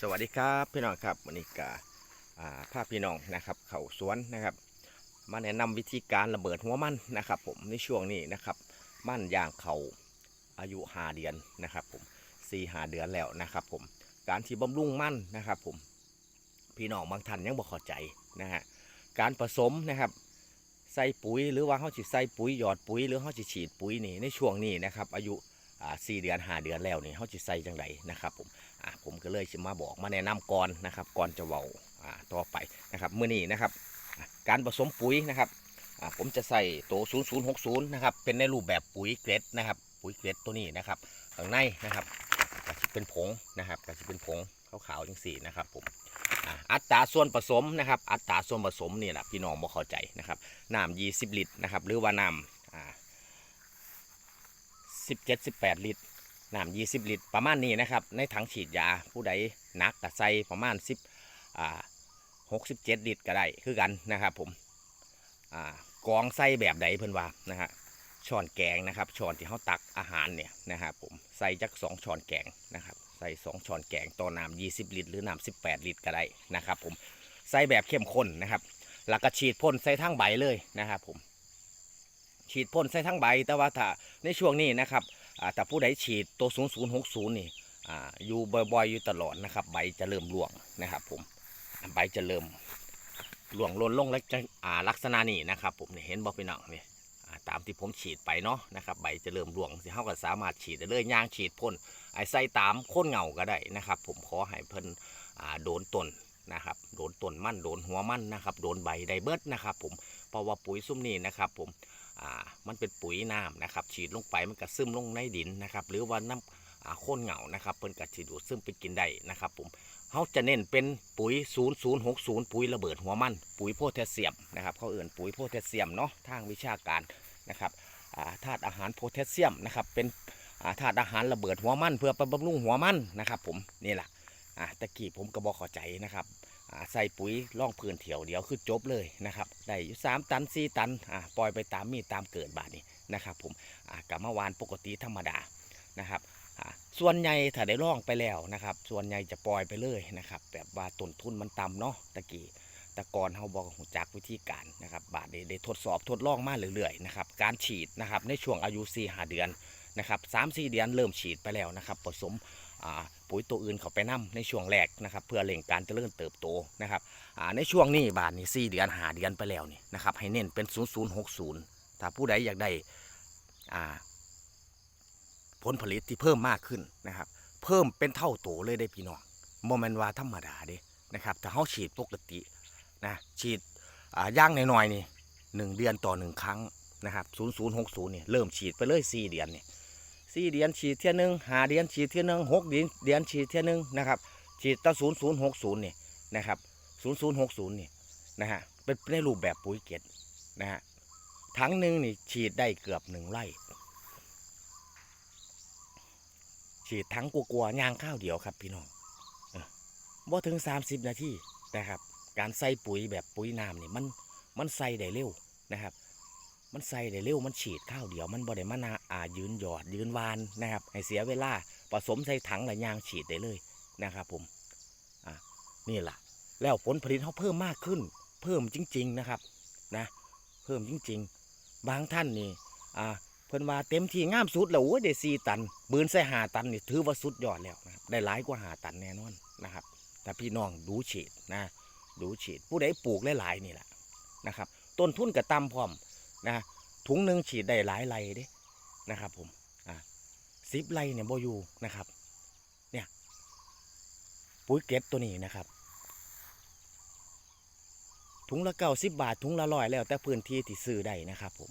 สวัสดีครับพี่น้องครับวันนี้กาภาพพี่น้องนะครับเขาสวนนะครับ มาแนะนำวิธีการระเบิดหัวมันนะครับ ผมในช่วงนี้นะครับมันย่างเขาอายุหาเดือนนะครับ ผมสี่หาเดือนแล้วนะครับ ผมการที่บำรุงมันนะครับ ผมพี่น้องบางท่านยังบ่เข้าใจนะฮะการผสมนะครับใส่ปุ๋ยหรือว่าเขาจะใส่ปุ๋ยหยอดปุ๋ยหรือเขาจะฉีดปุ๋ยนี่ในช่วงนี้นะครับอายุสี่เดือนหาเดือนแล้วนี่เขาจะใส่จังไรนะครับผม อะผมก็เลยจะมาบอกมาแนะนำก่อนนะครับก่อนจะเว้าอ่าต่อไปนะครับเมื่อนี้นะครับการผสมปุ๋ยนะครับผมจะใส่ตัว 0060 นะครับ เป็นในรูปแบบปุ๋ยเกล็ดนะครับ ปุ๋ยเกล็ดตัวนี้นะครับข้างในนะครับก็จะเป็นผงนะครับก็จะเป็นผงขาวๆจังสี่นะครับผมอัตราส่วนผสมนะครับ อัตราส่วนผสมนี่แหละพี่น้องบ่เข้าใจนะครับน้ำ20ลิตรนะครับ หรือว่าน้ำอ่า17-18ลิตร น้ำยี่สิบลิตรประมาณนี้นะครับ ในถังฉีดยาผู้ใดหนักก็ใส่ประมาณสิบอ่าหกสิบเจ็ดลิตรก็ได้คือกันนะครับผมอ่ากองใส่แบบใดเพิ่นว่านะฮะช้อนแกงนะครับช้อนที่เขาตักอาหารเนี่ยนะครับผมใส่จักสองช้อนแกงนะครับใส่สองช้อนแกงต่อน้ำยี่สิบลิตรหรือน้ำสิบแปดลิตรก็ได้นะครับผมใส่แบบเข้มข้นนะครับแล้วก็ฉีดพ่นใส่ทั้งใบเลยนะครับผมฉีดพ่นใส่ทั้งใบแต่ว่าถ้าในช่วงนี้นะครับ แต่ผู้ใดฉีดตัว 0060 นี่อ่าอยู่บ่อยๆอยู่ตลอดนะครับ ใบจะเริ่มร่วงนะครับผมใบจะเริ่มร่วงล่นลงแล้วจะอ่าลักษณะนี้นะครับ ผมนี่เห็นบ่พี่น้องนี่ตามที่ผมฉีดไปเนาะนะครับใบจะเริ่มร่วงสิเฮาก็สามารถฉีดได้เลยย่างฉีดพ่นไอ้ใส่ตามโคนเหงาก็ได้นะครับ ผมขอให้เพิ่นโดนต้นนะครับโดนต้นมั่นโดนหัวมั่นนะครับ โดนใบไดเบิดนะครับ ผมเพราะว่าปุ๋ยซุ่มนี้นะครับ ผม มันเป็นปุ๋ยน้ำนะครับ ฉีดลงไปมันก็ซึมลงในดินนะครับ หรือว่าน้ำอ่าโค่นเหงานะครับเพิ่นก็ฉีดดูดซึมไปกินได้นะครับผมเขาจะเน้นเป็นปุ๋ย 0060 ปุ๋ยระเบิดหัวมัน ปุ๋ยโพแทสเซียมนะครับเขาเอื่นปุ๋ยโพแทสเซียมเนาะทางวิชาการนะครับอ่าธาตุอาหารโพแทสเซียมนะครับเป็นอ่าธาตุอาหารระเบิดหัวมัน เพื่อไปบำรุงหัวมันนะครับ ผมนี่แหละตะกี้ผมก็บอกเข้าใจนะครับ ใส่ปุ๋ยล่องพื้นเถียวเดียวคือจบเลยนะครับได้อยู่สามตันสี่ตันอ่าปล่อยไปตามมีตามเกิดบาทนี้นะครับผมอ่ากับเมื่อวานปกติธรรมดานะครับอ่าส่วนใหญ่ถ้าได้ล่องไปแล้วนะครับ ส่วนใหญ่จะปล่อยไปเลยนะครับ แบบว่าต้นทุนมันต่ำเนาะตะกี้ต่ก่อนเขาบอกหูจักวิธีการนะครับ บาทได้ได้ทดสอบทดลองมาเรื่อยๆนะครับการฉีดนะครับในช่วงอายุ4หาเดือนนะครับสามสี่เดือนเริ่มฉีดไปแล้วนะครับผสม ปุ๋ยตัวอื่นเข้าไปนํในช่วงแรกนะครับ เพื่อเร่งการเจริญเติบโตนะครับในช่วงนี้บาทนี่สี่เดือนหาเดือนไปแล้วนี่นะครับให้เน้นเป็น 0060 ถ้าผู้ใดอยากได้ผลผลิตที่เพิ่มมากขึ้นนะครับ เพิ่มเป็นเท่าโตเลยได้พี่น้องโมเมนว่าธรรมดาเด้นะครับถ้าเขาฉีดปกตินะฉีดอ่าย่างหน่อยๆนี่หนึ่งเดือนต่อหนึ่งครั้งนะครับ 0060เนี่ยเริ่มฉีดไปเลยสี่เดือนเนี่ย สี่เดือนฉีดเที่ยหนึงหาเดือนฉีดเที่ยหนึงหกเดือนเดือนฉีดเที่ยหนึงนะครับฉีดตั้งศูนย์ศูนย์หกศูนย์นี่นะครับศูนย์ศูนย์หกศูนย์นี่นะฮะเป็นในรูปแบบปุ๋ยเกล็ดนะฮะถังหนึ่งนี่ฉีดได้เกือบหนึ่งไร่ฉีดทั้งกลัวๆยางข้าวเดียวครับพี่น้องบ่ถึง 30 นาทีนะครับ การใส่ปุ๋ยแบบปุ๋ยน้ำนี่มันมันใส่ได้เร็วนะครับ มันใส่ได้เร็วมันฉีดข้าวเดียวมันบ่ได้มานาอ่ายืนหยอดยืนวานนะครับให้เสียเวลาผสมใส่ถังและยางฉีดได้เลยนะครับผมอ่านี่แหละแล้วผลผลิตเขาเพิ่มมากขึ้น เพิ่มจริง ๆนะครับนะเพิ่มจริง ๆ บางท่านนี่อ่าเพิ่นว่าเต็มที่งามสุดแล้วโอ้ยได้สี่ตัน บืนใส่หาตันนี่ถือว่าสุดยอดแล้วนะครับได้หลายกว่าหาตันแน่นอนนะครับแต่พี่น้องดูฉีดนะดูฉีดผู้ใดปลูกหลายๆนี่แหละนะครับต้นทุนกับต่ำพร้อม นะถุงหนึ่งฉีดได้หลายไร่เด้นะครับ ผมอ่าสิบไร่เนี่ยบยูนะครับ เนี่ยปุ๋ยเก็ตตัวนี้นะครับ ถุงละเก้าสิบบาทถุงละร้อยแล้ว แต่พื้นที่ที่ซื้อได้นะครับ ผม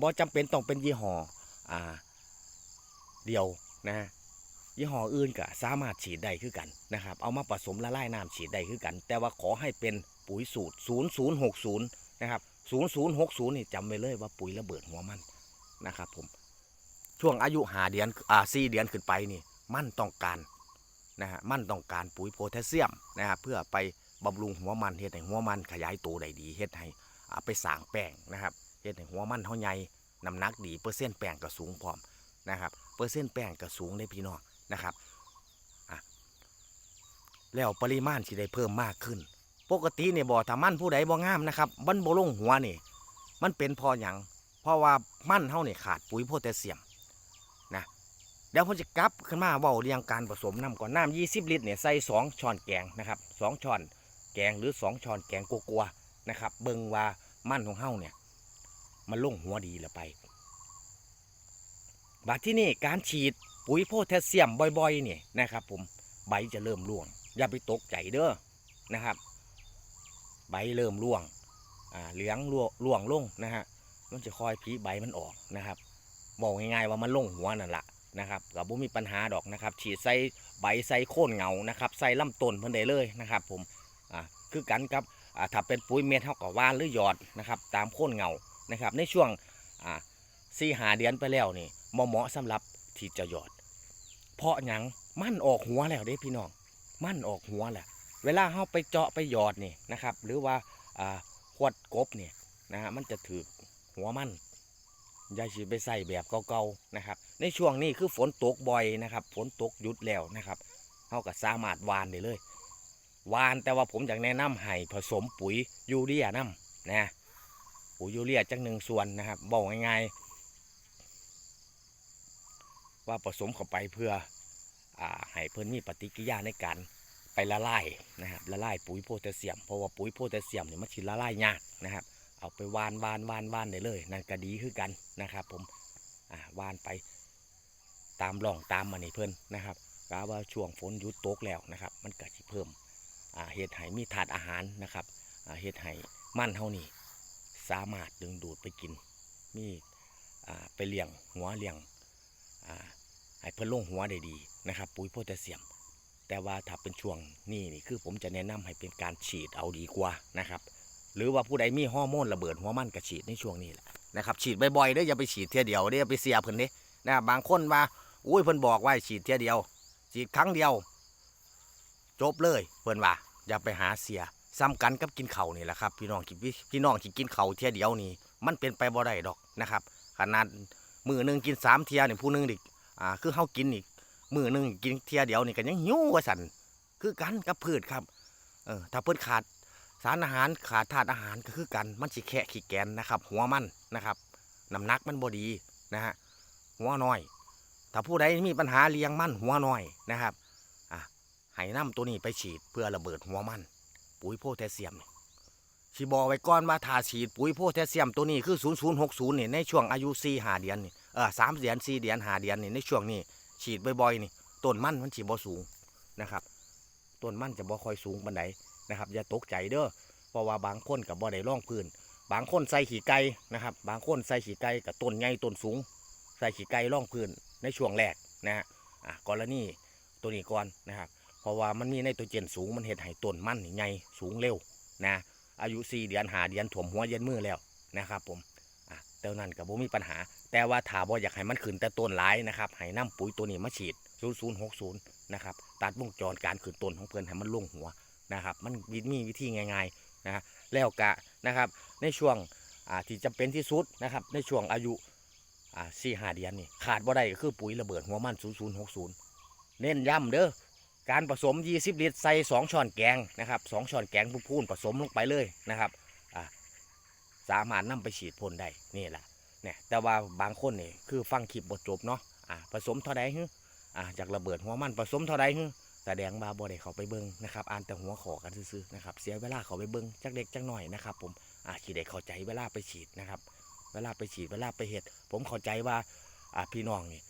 บ่จำเป็นต้องเป็นยี่ห้ออ่า เดียวนะยี่ห้ออื่นก็สามารถฉีดได้คือกันนะครับ เอามาผสมละลายน้ำฉีดได้คือกัน แต่ว่าขอให้เป็นปุ๋ยสูตร 0060 นะครับ 0060นี่จำไว้เลยว่าปุ๋ยระเบิดหัวมันนะครับผมช่วงอายุหาเดือนอ่าสี่เดือนขึ้นไปนี่มันต้องการนะฮะมันต้องการปุ๋ยโพแทสเซียมนะครับเพื่อไปบำรุงหัวมันเฮ็ดให้หัวมันขยายตัวได้ดีเฮ็ดให้อ่าไปสางแป้งนะครับเฮ็ดให้หัวมันเฮาใหญ่น้ำหนักดีเปอร์เซ็นต์แป้งก็สูงพร้อมนะครับเปอร์เซ็นต์แป้งก็สูงเลยพี่น้องนะครับอะแล้วปริมาณสิได้เพิ่มมากขึ้น ปกติเนี่ยบ่อถ้ามันผู้ใดบ่งามนะครับมันบ่ลงหัวนี่ มันเป็นพอหยังเพราะว่ามันเฮานี่ขาดปุ๋ยโพแทสเซียมนะเดี๋ยวผมจะกลับขึ้นมาเว้าเรียงการผสมน้ำก่อนน้ำ20ลิตรเนี่ยใส่2ช้อนแกงนะครับ2ช้อนแกงหรือ2ช้อนแกงกัวๆนะครับ เบิ่งว่ามันของเฮาเนี่ยมันลงหัวดีแล้วไปบัดที่นี่การฉีดปุ๋ยโพแทสเซียมบ่อยๆเนี่ยนะครับ ผมใบจะเริ่มร่วง อย่าไปตกใจเด้อนะครับ ใบเริ่มร่วงอ่าเหลืองร่วงลงนะฮะมันจะคอยผีใบมันออกนะครับบอกง่ายๆว่ามันลงหัวนั่นแหละนะครับกับบุมีปัญหาดอกนะครับ ฉีดใส่ใบใส่โค่นเงานะครับใส่ลำต้นเพิ่นได้เลยนะครับ ผมอ่าคือกันกับอ่าถ้าเป็นปุ๋ยเม็ดเท่ากับว่านหรือหยอดนะครับ ตามโค่นเงานะครับ ในช่วงอ่าสี่หาเดือนไปแล้วนี่เหมาะเหมาะสำหรับที่จะหยอด เพราะหยังมั่นออกหัวแล้วเด้พี่น้อง มั่นออกหัวแหละ เวลาเราไปเจาะไปหยอดนี่นะครับ หรือว่าขวดกบเนี่ยนะฮะมันจะถือหัวมันย่าฉีดไปใส่แบบเก่าๆนะครับ ในช่วงนี้คือฝนตกบ่อยนะครับ ฝนตกหยุดแล้วนะครับเราก็สามารถวานได้เลยวานแต่ว่าผมอยากแนะนำให้ผสมปุ๋ยยูเรียน้ำนะปุ๋ยยูเรียจังหนึ่งส่วนนะครับบอกง่ายๆว่าผสมเข้าไปเพื่ออให้เพิ่นมีปฏิกิริยาในการ ไปละลายนะครับละลายปุ๋ยโพแทสเซียมเพราะว่าปุ๋ยโพแทสเซียมเนี่ยมันสิละลายยากนะครับ เอาไปวานวานวานวานได้เลยนั่นก็ดีคือกันนะครับผมอ่าวานไปตามร่องตามมันนี่เพิ่อนนะครับกาว่าช่วงฝนยุดตกแล้วนะครับ มันก็สิเพิ่มอ่าเฮ็ดให้มีถาดอาหารนะครับอ่าเฮ็ดให้มันเฮานี่สามารถดึงดูดไปกิน มีอ่าไปเลี้ยงหัวเลี้ยงอ่าให้เพิ่นลงหัวได้ดีนะครับ ปุ๋ยโพแทสเซียม แต่ว่าถ้าเป็นช่วงนี้นี่คือผมจะแนะนำให้เป็นการฉีดเอาดีกว่านะครับ หรือว่าผู้ใดมีฮอร์โมนระเบิดหัวมันก็ฉีดในช่วงนี้แหละนะครับฉีดบ่อยๆเด้ออย่าไปฉีดเทียเดียวเด้ออย่าไปเสียเพิ่นเด้นะบางคนว่าอุ้ยเพิ่นบอกว่าฉีดเทียเดียว ฉีดครั้งเดียว จบเลยเพิ่นว่าอย่าไปหาเสียซ้ำกันกับกินเข่านี่แหละครับพี่น้องที่พี่น้องที่กินเข่าเทียเดียวนี่มันเป็นไปบ่ได้ดอกนะครับ ขนาดมือหนึ่งกินสามเทียนี่ผู้หนึ่งดิอ่าคือเฮากินอีก มือหนึ่งกินเทียเดียวนี่ก็ยังหิวว่าสั่นคือกันกับพืชครับเออถ้าเพิ่นขาดสารอาหารขาดธาตุอาหารก็คือกันมันสิแคะขี้แกนนะครับ หัวมันนะครับน้ำหนักมันบดีนะฮะหัวน้อย ถ้าผู้ใดมีปัญหาเลี้ยงมันหัวน้อยนะครับอะให้น้ำตัวนี้ไปฉีดเพื่อระเบิดหัวมัน ปุ๋ยโพแทสเซียมนี่สิบอกไว้ก่อนว่าถ้าฉีดปุ๋ยโพแทสเซียมตัวนี้คือ 0060นี่ในช่วงอายุ4 5เดือนนี่เออ3เดือน4เดือน5เดือนนี่ในช่วงนี้ ฉีดบ่อยๆนี่ต้นมันมันสิบ่สูงนะครับต้นมันจะบ่ค่อยสูงปานใดนะครับอย่าตกใจเด้อเพราะว่าบางคนกับบ่ได้ร่องพื้น บางคนใส่ขี้ไก่นะครับ บางคนใส่ขี้ไก่กับต้นใหญ่ต้นสูง ใส่ขี้ไก่ร่องพื้นในช่วงแรกนะฮะอะกรณีตัวนี้ก่อนนะครับ เพราะว่ามันมีไนโตรเจนสูงมันเห็ดให้ต้นมันนี่ใหญ่สูงเร็วนะอายุ4เดือนหาเดือนถ่วมหัวเย็นมือแล้วนะครับผม แต่นั้นกับบ่มีปัญหา แต่ว่าถ้าบ่อยากให้มันขึ้นแต่ต้นหลายนะครับให้น้ำปุ๋ยตัวนี้มาฉีด 0060 นะครับ ตัดวงจรการขึ้นต้นของเพื่อนให้มันลงหัวนะครับ มันมีวิธีง่ายๆนะฮะแล้วกะนะครับ ในช่วงอ่าที่จำเป็นที่สุดนะครับ ในช่วงอายุอ่าสี่ห้าเดือนนี่ขาดบ่ได้ก็คือปุ๋ยระเบิดหัวมัน 0060 เน้นย้ำเด้อการผสม 20 ลิตรใส่ 2 ช้อนแกงนะครับ 2 ช้อนแกงพูนๆผสมลงไปเลยนะครับ สามารถนำไปฉีดพ่นได้นี่แหละเนี่ยแต่ว่าบางคนนี่คือฟังคลิปบทจบเนาะอ่าผสมเท่าใดฮึอ่าจากระเบิดหัวมันผสมเท่าใดฮึแสดงว่าบ่ได้เขาไปเบิ้งนะครับอ่านแต่หัวขอกันซื่อๆนะครับเสียเวลาเขาไปเบิ้งจักเด็กจักหน่อยนะครับผมอ่าขีได้เข้าใจเวลาไปฉีดนะครับ เวลาไปฉีดเวลาไปเห็ดผมเข้าใจว่าอ่าพี่น้องนี่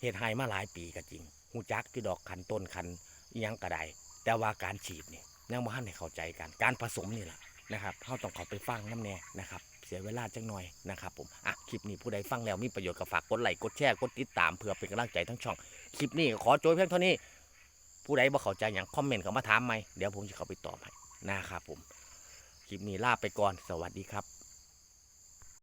เห็ดไฮมาหลายปีก็จริงหูจักที่ดอกคันต้นคันยังกระไดแต่ว่าการฉีดนี่ยังบ่ทันให้เข้าใจกัน การผสมนี่แหละ นะครับเขาต้องเขาไปฟังน้ำแน่นะครับ เสียเวลาจังหน่อยนะครับผมอะคลิปนี้ผู้ใดฟังแล้วมีประโยชน์ก็ฝากกดไลค์กดแชร์กดติดตามเพื่อเป็นกำลังใจทั้งช่อง คลิปนี้ขอโจยเพียงเท่านี้ ผู้ใดบ่เข้าใจอย่างคอมเมนต์เข้ามาถามไหมเดี๋ยวผมจะเข้าไปตอบให้นะครับผมคลิปนี้ลาไปก่อนสวัสดีครับ